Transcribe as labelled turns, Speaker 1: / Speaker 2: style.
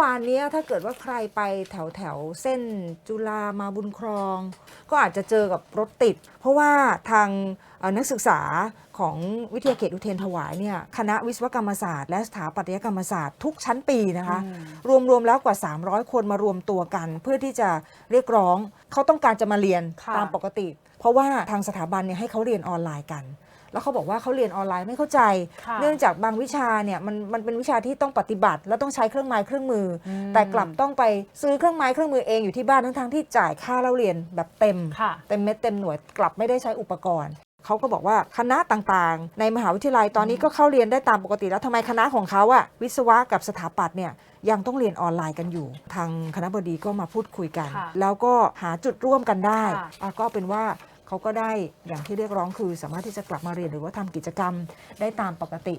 Speaker 1: วานเนี้ยถ้าเกิดว่าใครไปแถวแถวเส้นจุฬามาบุญครอง ก็อาจจะเจอกับรถติด เพราะว่าทางเอ่อนักศึกษาของวิทยาเขตอุเทรนถวายเนี่ยคณะวิศวกรรมศาสตร์ และสถาปัตยกรรมศาสตร์ทุกชั้นปีนะคะ รวมๆแล้วกว่า 300 คนมารวมตัวกัน เพื่อที่จะเรียกร้องเขาต้องการจะมาเรียน
Speaker 2: ค่ะ
Speaker 1: ตามปกติ เพราะว่าทางสถาบันเนี่ยให้เขาเรียนออนไลน์กันแล้วเขาบอกว่าเขาเรียนออนไลน์ไม่เข้าใจ
Speaker 2: ค่ะ
Speaker 1: เนื่องจากบางวิชาเนี่ยมันมันเป็นวิชาที่ต้องปฏิบัติ แล้วต้องใช้เครื่องไม้เครื่องมืออ
Speaker 2: ม
Speaker 1: แต่กลับต้องไปซื้อเครื่องไม้เครื่องมือเองอยู่ที่บ้านทั้งๆที่จ่ายค่าเล่าเรียนแบบเต็ม
Speaker 2: ค่ะ
Speaker 1: เต็มเม็ดเต็มหน่วยกลับไม่ได้ใช้อุปกรณ์เขาก็บอกว่าคณะต่างๆ ในมหาวิทยาลัยตอนนี้ก็เข้าเรียนได้ตามปกติแล้วทำไมคณะของเขาอะวิศวะกับสถาปัตย์เนี่ยยังต้องเรียนออนไลน์กันอยู่ ทางคณะบดีก็มาพูดคุยกัน
Speaker 2: ค่ะ
Speaker 1: แล้วก็หาจุดร่วมกันได้
Speaker 2: ค่ะ
Speaker 1: อะก็เป็นว่าเขาก็ได้อย่างที่เรียกร้องคือสามารถที่จะกลับมาเรียนหรือว่าทำกิจกรรมได้ตามปกติ